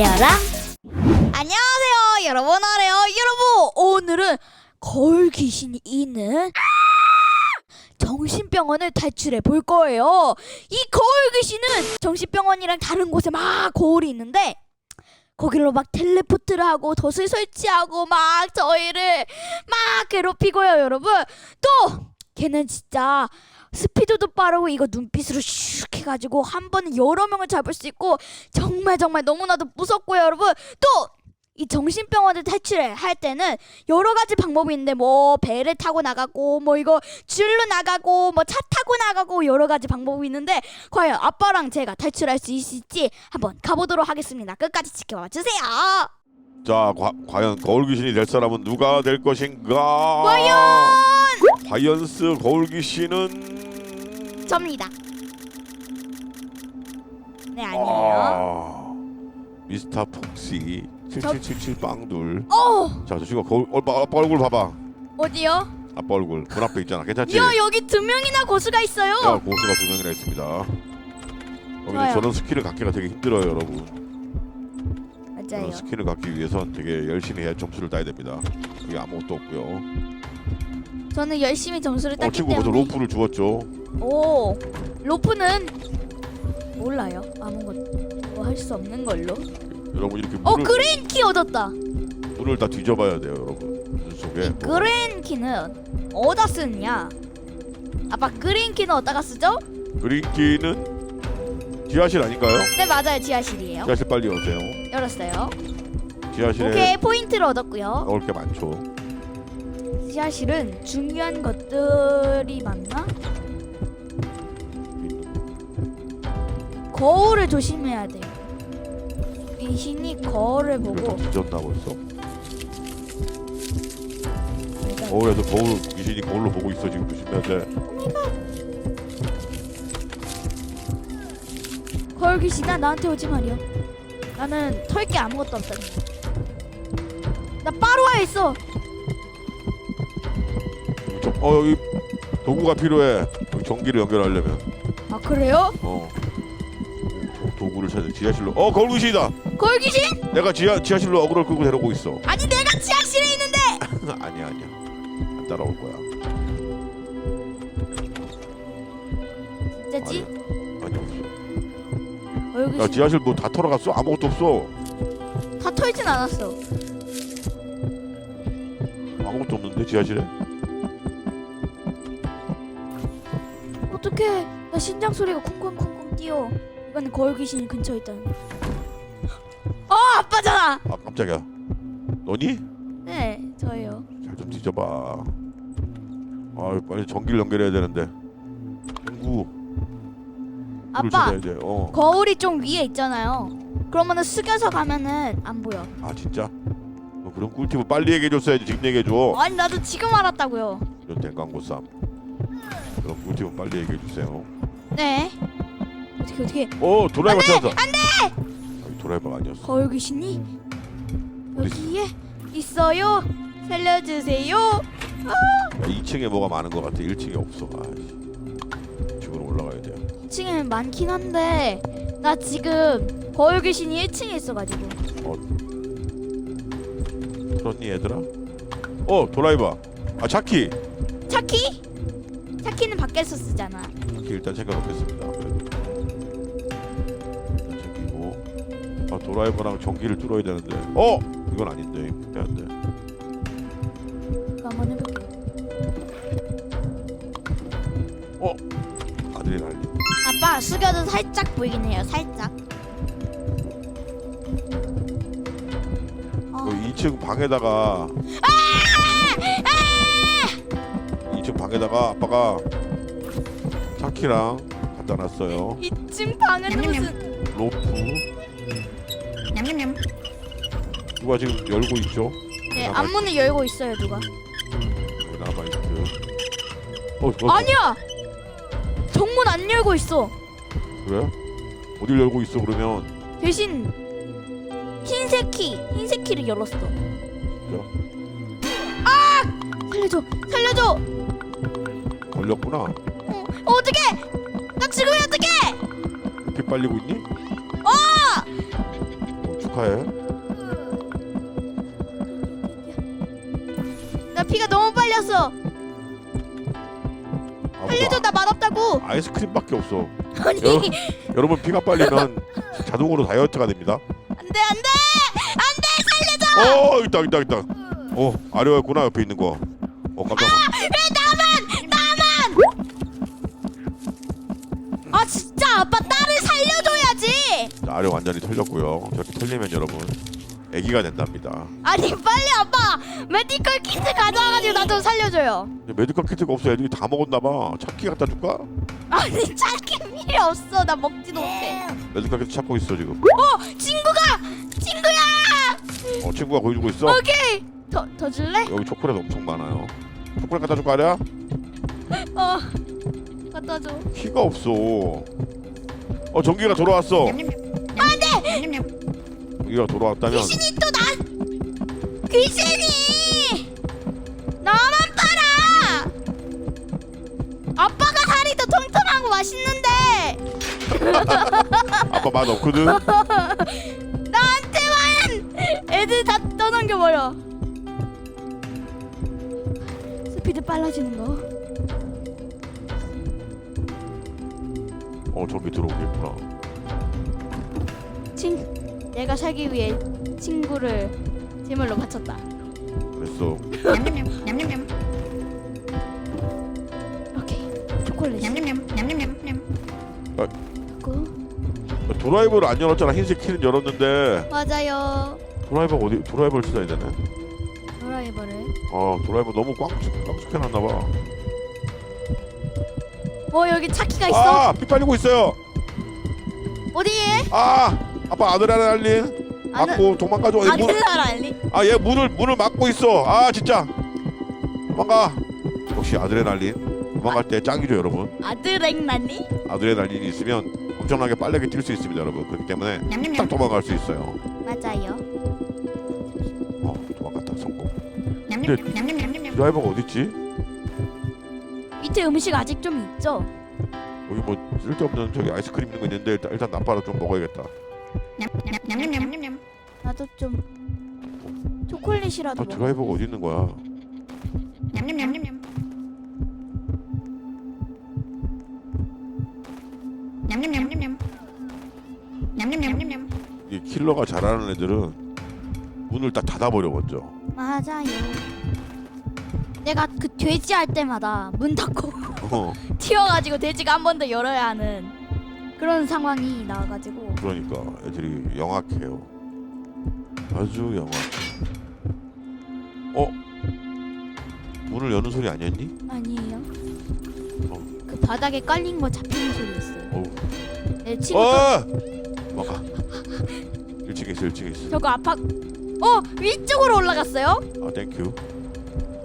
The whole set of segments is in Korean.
기다려라. 안녕하세요 여러분. 아래요. 여러분 오늘은 거울 귀신이 있는 정신병원을 탈출해 볼 거예요. 이 거울 귀신은 정신병원이랑 다른 곳에 막 거울이 있는데 거기로 막 텔레포트를 하고 덫을 설치하고 막 저희를 막 괴롭히고요 여러분. 또 걔는 진짜 스피드도 빠르고 이거 눈빛으로 슉 해가지고 한 번에 여러 명을 잡을 수 있고 정말 정말 너무나도 무섭고요 여러분 또 이 정신병원을 탈출을 할 때는 여러 가지 방법이 있는데 뭐 배를 타고 나가고 뭐 이거 줄로 나가고 뭐 차 타고 나가고 여러 가지 방법이 있는데 과연 아빠랑 제가 탈출할 수 있을지 한번 가보도록 하겠습니다. 끝까지 지켜봐 주세요. 자, 과, 과연 거울 귀신이 될 사람은 누가 될 것인가? 과연 바이언스 거울 귀신은 접니다. 네 아니에요. 아, 미스터 폭시 7777 빵둘. 어 자, 저 친구 거울 어, 아빠, 아빠 얼굴 봐봐. 어디요? 아빠 얼굴 문 앞에 있잖아. 괜찮지? 야 여기 두 명이나 고수가 있어요. 야, 고수가 두 명이나 있습니다. 여기는 좋아요. 저런 스킬을 갖기가 되게 힘들어요, 여러분. 맞아요. 저런 스킬을 갖기 위해선 되게 열심히 해야 점수를 따야 됩니다. 그게 아무것도 없고요. 저는 열심히 점수를 어, 땄기 친구 벌써 때문에 로프를 주었죠. 오 로프는 몰라요 아무것도 뭐할수 없는 걸로 여러분 이렇게 어 물을, 그린 키 얻었다 물을 다 뒤져봐야 돼요, 여러분. 물 속에. 뭐- 그린 키는 어디다 쓰느냐 아빠 그린 키는 어디다가 쓰죠? 그린키는 지하실 아닌가요? 네 맞아요 지하실이에요 지하실 빨리 오세요. 열었어요 지하실에 오케이 포인트를 얻었고요 넣을 게 많죠. 지하실은 중요한 것들이 많나? 거울을 조심해야 돼요 귀신이 거울을 보고 다 뒤졌나 벌써? 내가 거울에서 거울 귀신이 거울로 보고 있어 지금 조심해야 돼. 거울 귀신아 나한테 오지 말이요. 나는 털 게 아무것도 없다니. 나 빠루아에 있어. 저- 어 여기 도구가 필요해. 여기 전기를 연결하려면 아 그래요? 어 도- 도구를 찾아 지하실로. 어 거울 귀신이다. 거울 귀신? 내가 지하 지하실로 어그로 끌고 데려오고 있어. 아니 내가 지하실에 있는데. 아니야 아니야 안 따라올 거야. 진짜지? 아니 없어. 거울 야 귀신 지하실 뭐 다 털어갔어? 아무것도 없어. 다 털진 않았어. 아무것도 없는데 지하실에? 어떡해? 나 심장 소리가 쿵쾅쿵쾅 뛰어. 이건 거울 귀신이 근처에 있다는. 거. 어 아빠잖아. 아 깜짝이야. 너니? 네 저예요. 잘 좀 뒤져봐. 아 빨리 전기를 연결해야 되는데. 공구. 아빠 야 돼. 어. 거울이 좀 위에 있잖아요. 그러면은 숙여서 가면은 안 보여. 아 진짜? 너 그런 꿀팁을 빨리 얘기해줬어야지 지금 얘기해줘. 아니 나도 지금 알았다고요. 이런 댕광고쌈. 그런 꿀팁은 빨리 얘기해주세요. 네. 어떻게 어떻게 어 도라이버 찾았어. 안돼. 도라이버가 아니었어. 거울 귀신이 어디 여기에 있어요. 살려주세요. 야, 2층에 뭐가 많은 것 같아. 1층에 없어. 아이씨. 2층으로 올라가야 돼요. 2층에 많긴 한데 나 지금 거울 귀신이 1층에 있어가지고 그렇니 얘들아? 어 도라이버. 아 차키. 차키? 차키는 밖에서 쓰잖아. 차키 일단 챙겨놓겠습니다. 아 도라이버랑 전기를 뚫어야 되는데. 어 이건 아닌데. 이거 안 돼. 그거 한번 해볼게. 어 아드레날린. 아빠 숙여도 살짝 보이긴 해요. 살짝. 어, 그 2층 방에다가 2층 방에다가 아빠가 차키랑 갖다 놨어요. 2층 방은 무슨? 로프 누가 지금 열고 있죠? 네 나가- 앞문을 열고 있어요 누가? 나바이트. 어, 어 아니야. 정문 안 열고 있어. 그래? 어딜 열고 있어 그러면? 대신 흰색 키, 흰색 키를 열었어. 아! 살려줘, 살려줘. 걸렸구나. 어, 어떡해? 나 지금 어떡해? 피 빨리고 있니? 어! 어, 축하. 축하해. 피가 너무 빨렸어. 아, 빨려줘 나 맛없다고. 아이스크림밖에 없어. 아니 여러분, 여러분 피가 빨리면 자동으로 다이어트가 됩니다. 안돼 안돼 안돼 살려줘. 어 있다 있다 있다. 어 아려였구나 옆에 있는 거. 어 깜짝. 아 진짜 아빠 딸을 살려줘야지. 자, 아려 완전히 털렸고요. 저렇게 털리면 여러분 아기가 된답니다. 아니 빨리 아빠 메디컬 키트 가져와가지고 나 좀 살려줘요. 근데 메디컬 키트가 없어. 애들이 다 먹었나봐. 찾기 갖다 줄까? 아니 찾기 필요 없어 나 먹지도 못해. 메디컬 키트 찾고 있어 지금. 어 친구가 친구야. 어 친구가 보여주고 있어. 오케이 더 더 줄래? 여기 초콜릿 엄청 많아요. 초콜릿 갖다 줄까 아려? 어 갖다 줘. 키가 없어. 어 전기가 돌아왔어. 안돼. 전기가 돌아왔다면 귀신이 또 나 귀신이 나만 빨아. 아빠가 살이 더 통통하고 맛있는데 아빠 맛 없거든. 나한테만 애들 다 떠넘겨 버려. 스피드 빨라지는 거. 어 전기 들어오겠구나. 친 내가 살기 위해 친구를 제물로 바쳤다. 그랬어. 오케이 초콜릿 있고 드라이버를 안 열었잖아. 흰색 키는 열었는데 맞아요. 드라이버 어디? 드라이버를 찾아야 되네. 드라이버를. 어 드라이버 너무 꽉축 꽉축해놨나 봐. 어 여기 차키가 있어. 아, 피 빨리고 있어요. 어디에? 아, 아빠 아드레날린 아드- 맞고 도망가죠. 문, 아드레날린? 아, 얘 문을 문을 막고 있어. 아, 진짜. 도망가. 역시 아드레날린. 도망갈 때 짱이죠, 여러분. 아드레날린? 아드레날린이 있으면 엄청나게 빠르게 뛸 수 있습니다, 여러분. 그렇기 때문에 딱 도망갈 수 있어요. 맞아요. 어, 도망갔다. 성공. 드라이버가 어디 있지? 밑에 음식 아직 좀 있죠? 여기 뭐 쓸데없는 저기 아이스크림 있는 거 있는데 일단, 일단 나빠라 좀 먹어야겠다. 나도 좀 초콜릿이라도 아, 먹어. 드라이버가 어디 있는 거야? 이 킬러가 잘하는 애들은 문을 딱 닫아버려 먼저. 맞아요. 내가 그 돼지 할 때마다 문 닫고 어, 튀어가지고 돼지가 한 번 더 열어야 하는 그런 상황이 나와가지고 그러니까 애들이 영악해요. 아주 영악. 어? 문을 여는 소리 아니었니? 아니에요. 어. 그 바닥에 깔린 거 잡히는 소리였어요. 어우. 내 친구 어! 막아. 1층에 있어, 1층에 있어. 저거 아파. 어 위쪽으로 올라갔어요? 아, 땡큐.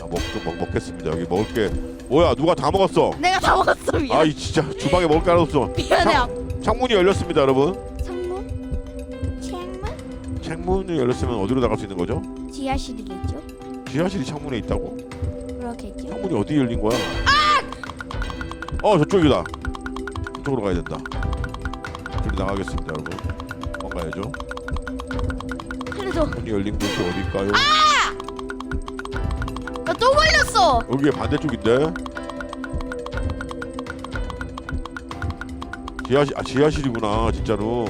아, 먹, 먹겠습니다. 여기 먹을 게 뭐야? 누가 다 먹었어? 내가 다 먹었어 미안. 아, 이 진짜 주방에 먹을 게 하나 없어. 미안해. 아, 창문이 열렸습니다, 여러분. 창문? 창문? 창문이 열렸으면 어디로 나갈 수 있는 거죠? 지하실이겠죠? 지하실이 창문에 있다고? 그렇겠죠? 창문이 어디 열린 거야? 어 저쪽이다. 저쪽으로 가야 된다. 저기 나가겠습니다, 여러분. 뭔가야죠? 살려줘. 문이 열린 곳이 어딜까요? 나또 걸렸어. 여기에 반대쪽인데. 지하실 아 지하실이구나 진짜로.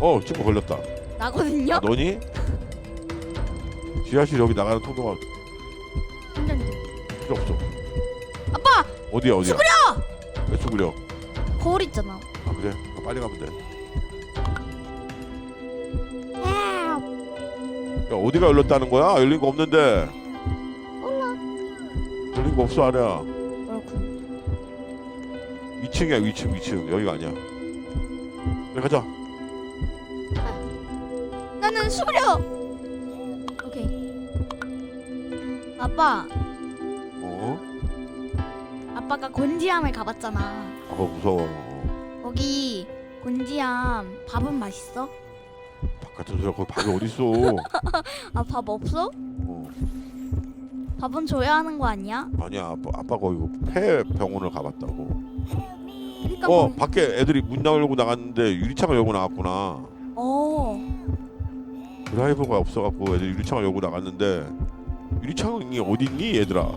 어 친구 걸렸다. 나거든요. 아, 너니? 지하실 여기 나가는 통로가 한잔 필요 없어. 아빠 어디야 어디야? 수그려. 왜 수그려? 거울 있잖아. 아 그래? 아, 빨리 가면 돼. 야 어디가 열렸다는 거야? 열린 거 없는데. 몰라. 열린 거 없어. 그렇군. 2층이야 2층 2층 여기가 아니야. 그래 가자. 나는 수그려. 오케이. 아빠, 어? 아빠가 곤지암을 가봤잖아. 어 무서워. 거기 곤지암 밥은 맛있어? 밥 같은 소리야 거기 밥이 어딨어? 아 밥 없어? 어. 밥은 줘야 하는 거 아니야? 아니야 아빠 아빠 거기 폐 병원을 가봤다고. 그러니까 어 뭐- 밖에 애들이 문 열고 나갔는데 유리창을 열고 나갔구나. 어. 드라이버가 없어갖고 애들 유리창을 열고 나갔는데 유리창이 어딨니 얘들아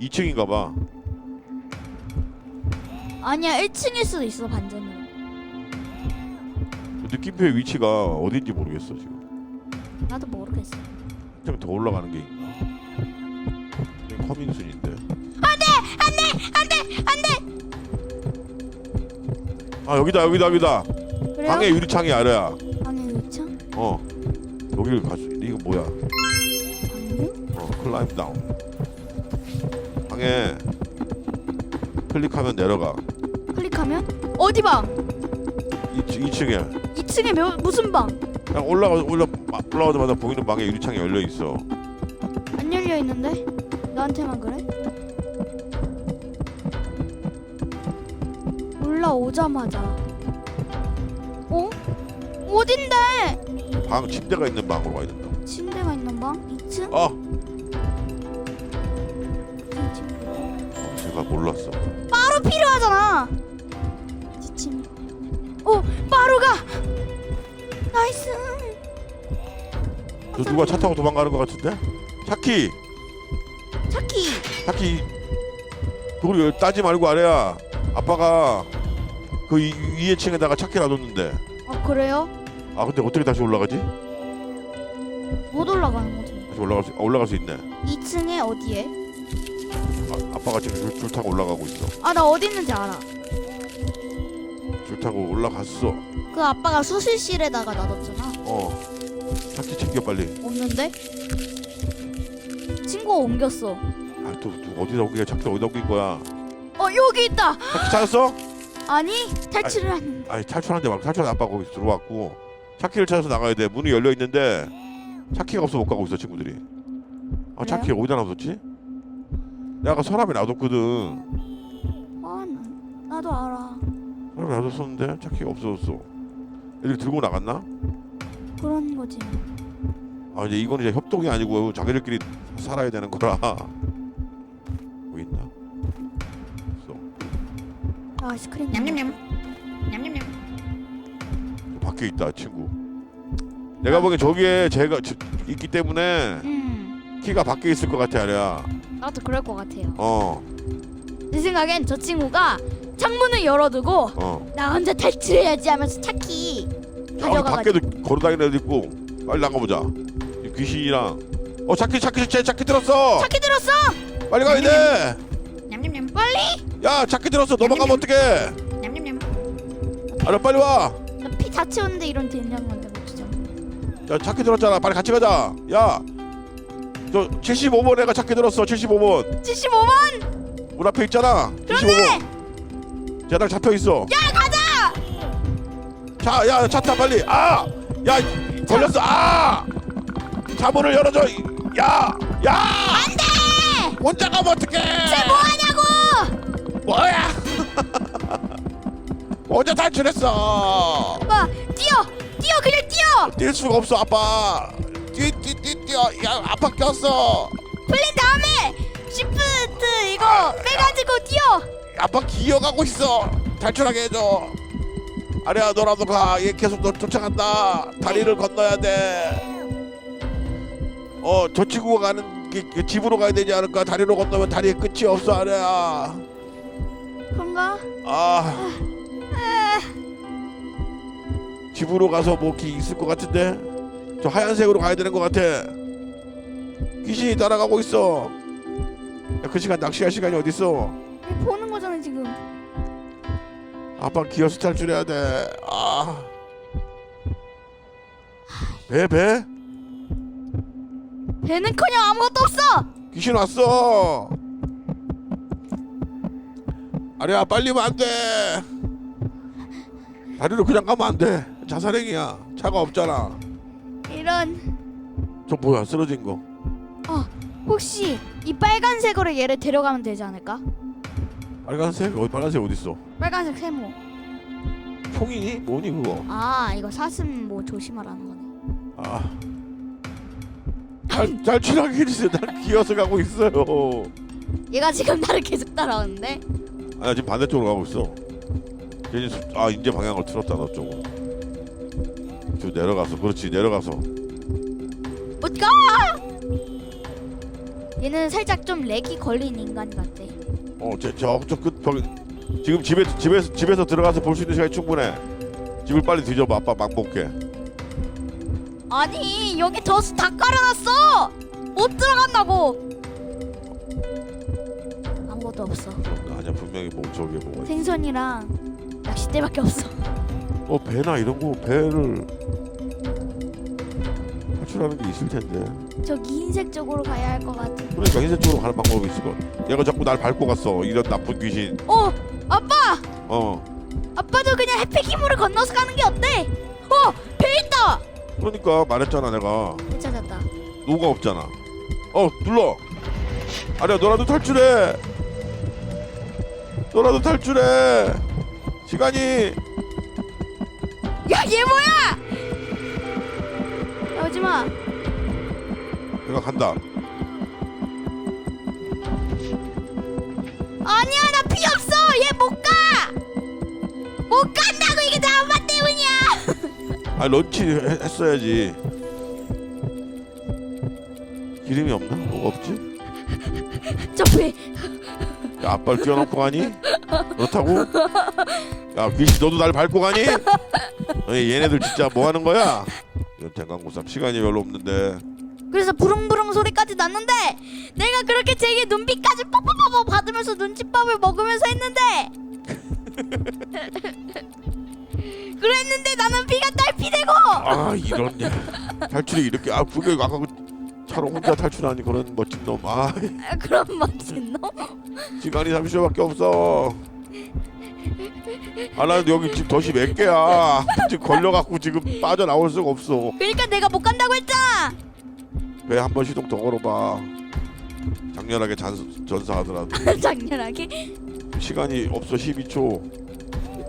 2층인가봐 아니야 1층일 수도 있어 반전으로. 느낌표의 위치가 어딘지 모르겠어 지금 나도 모르겠어. 좀더 올라가는 게 있나 커밍순인데 안돼 안돼. 아 여기다 여기다 여기다 그래요? 방에 유리창이 아래야 방에 요청? 어 여기를 있는데 이거 뭐야 방금? 어 클라임 다운 방에 클릭하면 내려가 클릭하면 어디 방? 2, 2층에 2층에 몇, 무슨 방? 그냥 올라가 올라 올라가자마자 보이는 방에 유리창이 열려 있어 안 열려 있는데? 나한테만 그래? 올라오자마자 어? 어딘데? 방 침대가 있는 방으로 가야 된다 침대가 있는 방? 2층? 아 2층. 제가 몰랐어 바로 필요하잖아. 지침. 어, 바로 가. 나이스. 저 누가 차 타고 도망가는 것 같은데 차키 차키. 차키 그걸 따지 말고 아래야 아빠가 그 위- 위에 층에다가 차키 놔뒀는데 아 그래요? 아 근데 어떻게 다시 올라가지 못 올라가는 거지. 다시 올라갈 수 아, 올라갈 수 있네 2층에 어디에? 아, 아빠가 지금 줄, 줄 타고 올라가고 있어 아 나 어디 있는지 알아. 줄 타고 올라갔어 그 아빠가 수술실에다가 놔뒀잖아. 어 차키 챙겨 빨리 없는데? 친구가 옮겼어. 아또 어디다 옮겨 차키 어디다 옮긴 거야 어 여기 있다. 차키 찾았어 아니 탈출을 하는. 아니 탈출하는데 말고 탈출 아빠 거기 들어왔고 차키를 찾아서 나가야 돼. 문이 열려 있는데 차키가 없어 못 가고 있어 친구들이. 아 차키 어디다 놔뒀지? 내가 아까 서랍에 놔뒀거든. 아 나, 나도 알아. 서랍에 놔뒀었는데 차키가 없어졌어. 애들이 들고 나갔나? 그런 거지. 아 이제 이건 이제 협동이 아니고 자기들끼리 살아야 되는 거라 아, 아이스크림. 냠냠냠. 냠냠냠. 저 밖에 있다 친구 내가 보기엔 저기에 제가 저- 있기 때문에 음. 키가 밖에 있을 것 같아 아래야 나도 그럴 것 같아요. 어 내 생각엔 저 친구가 창문을 열어두고 어. 나 혼자 탈출해야지 하면서 차키 저기 가져가가지고 밖에도 걸어다니는 애도 있고 빨리 나가보자 이 귀신이랑 어 차키 차키 제 차키 들었어 차키 들었어 빨리 가야 돼야 냠냠냠. 빨리 차키 들었어. 넘어가면 어떡해? 냠냠냠. 아래 빨리 와야 나피다 채웠는데 이런 된장 건데 못 차키 들었잖아. 빨리 같이 가자. 야저 75번 애가 차키 들었어 75번. 75만 문 앞에 있잖아. 75번. 쟤랑 잡혀 있어. 야 가자! 자야 차 타 빨리. 아야 걸렸어. 아! 차문을 열어줘. 야야! 안돼! 혼자 가면 어떡해? 뭐하 혼자 탈출했어. 봐 뛰어 뛰어 그냥 뛰어. 뛸 수가 없어 아빠. 뛰뛰뛰 뛰어. 야 아빠 꼈어. 풀린 다음에 시프트 이거 아, 빼가지고 뛰어. 아빠 기어가고 있어. 탈출하게 해줘. 아래야 너라도 가 얘 계속 너 쫓아간다. 다리를 건너야 돼 어 저 친구가 가는 게, 그 집으로 가야 되지 않을까? 다리로 건너면 다리에 끝이 없어 아래야. 그런가 아 집으로 가서 뭐 기 있을 것 같은데 저 하얀색으로 가야 되는 것 같아 귀신이 따라가고 있어 야, 그 시간 낚시할 시간이 어딨어 보는 거잖아 지금 아빠 기어서 탈출해야 돼. 아. 배 배? 배는커녕 아무것도 없어 귀신 왔어. 아래야 빨리 면안 돼. 다리로 그냥 가면 안 돼. 자살행위야. 차가 없잖아. 이런 저 뭐야 쓰러진 거. 어 혹시 이 빨간색으로 얘를 데려가면 되지 않을까? 빨간색? 어디 빨간색 어디 있어? 빨간색 세모 총이니? 뭐니 그거? 아 이거 사슴 뭐 조심하라는 거네 아. 잘, 잘 출하기를 난 기어서 가고 있어요. 얘가 지금 나를 계속 따라오는데 아, 나 지금 반대쪽으로 가고 있어. 괜히 수- 아 이제 방향을 틀었다 너 쪽으로. 좀 내려가서 그렇지 내려가서 어디가? 얘는 살짝 좀 렉이 걸린 인간 같아. 어저저끝 지금 집에 집에서 집에서 들어가서 볼 수 있는 시간이 충분해 집을 빨리 뒤져봐 아빠 막 볼게 아니 여기 덫다 깔아놨어. 못 들어간다고. 아무것도 없어. 아니야 분명히 뭐 저기 뭐가 있어. 생선이랑 낚싯대밖에 없어. 어 배나 이런 거 배를 탈출하는 게 있을 텐데. 저기 흰색 쪽으로 가야 할 것 같아. 그러니까 흰색 쪽으로 가는 방법이 있을 거 얘가 자꾸 날 밟고 갔어. 이런 나쁜 귀신. 어, 아빠, 어. 아빠도 그냥 힘으로 건너서 가는 게 어때? 어, 배 있다. 그러니까 말했잖아 내가. 배 찾았다. 노가 없잖아. 어 눌러! 아니야 너라도 탈출해! 너라도 탈출해 시간이 야, 얘 뭐야? 야, 오지 마. 내가 간다 아니야, 나 피 없어. 얘 못 가. 못 간다고 이게 다 엄마 때문이야. 아 런치 해- 했어야지 기름이 없나? 뭐가 없지? 저 배. 야 아빠를 뛰어넘고 가니? 그렇다고? 야 귀신 너도 날 밟고 가니? 아니, 얘네들 진짜 뭐 하는 거야? 이런 대강고삼 시간이 별로 없는데 그래서 부릉부릉 소리까지 났는데 내가 그렇게 제게 눈빛까지 뽀뽀뽀뽀 받으면서 눈칫밥을 먹으면서 했는데 그랬는데 나는 피가 딸피 되고 아 이런 야, 탈출이 이렇게 아 그게 아까 그 차로 혼자 탈출하니 그런 멋진 놈아 그런 멋진 놈? 시간이 30초밖에 없어. 아나 여기 지금 덫이 몇 개야. 지금 걸려갖고 지금 빠져나올 수가 없어. 그러니까 내가 못 간다고 했잖아! 배한번 시동 더 걸어봐. 장렬하게 잔, 전사하더라도. 장렬하게? 시간이 없어 12초.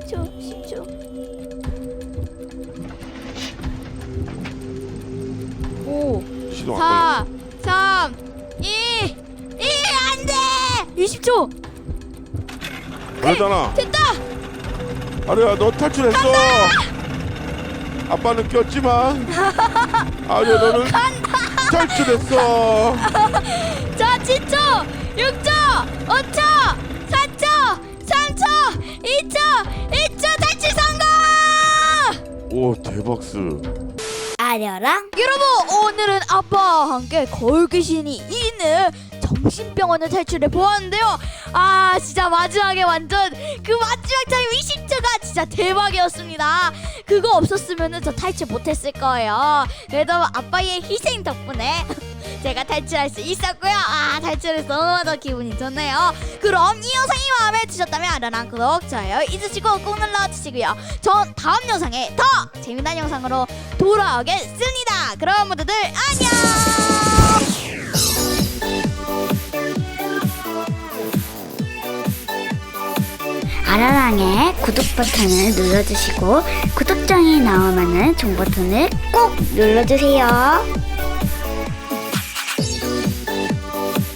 10초 10초. 5 시동 안4 3 2 1 안 돼! 20초! 걸려 걸렸잖아. 됐다! 아리야 너 탈출했어. 아빠는 꼈지만. 아리야 너는 탈출했어. 자 7초 6초 5초 4초 3초 2초 1초 탈출 성공! 오 대박스 아려랑 여러분 오늘은 아빠와 함께 거울 귀신이 있는 정신병원을 탈출해 보았는데요. 아 진짜 마지막에 완전 그 마지막 타임 20초가 진짜 대박이었습니다. 그거 없었으면 저 탈출 못했을 거예요. 그래도 아빠의 희생 덕분에 제가 탈출할 수 있었고요. 아 탈출해서 너무나 기분이 좋네요. 그럼 이 영상이 마음에 드셨다면 알아랑 구독 좋아요 잊으시고 꼭 눌러주시고요. 전 다음 영상에 더 재미난 영상으로 돌아오겠습니다. 그럼 모두들 안녕! 아라랑의 구독 버튼을 눌러주시고 구독장이 나오면은 종 버튼을 꼭 눌러주세요.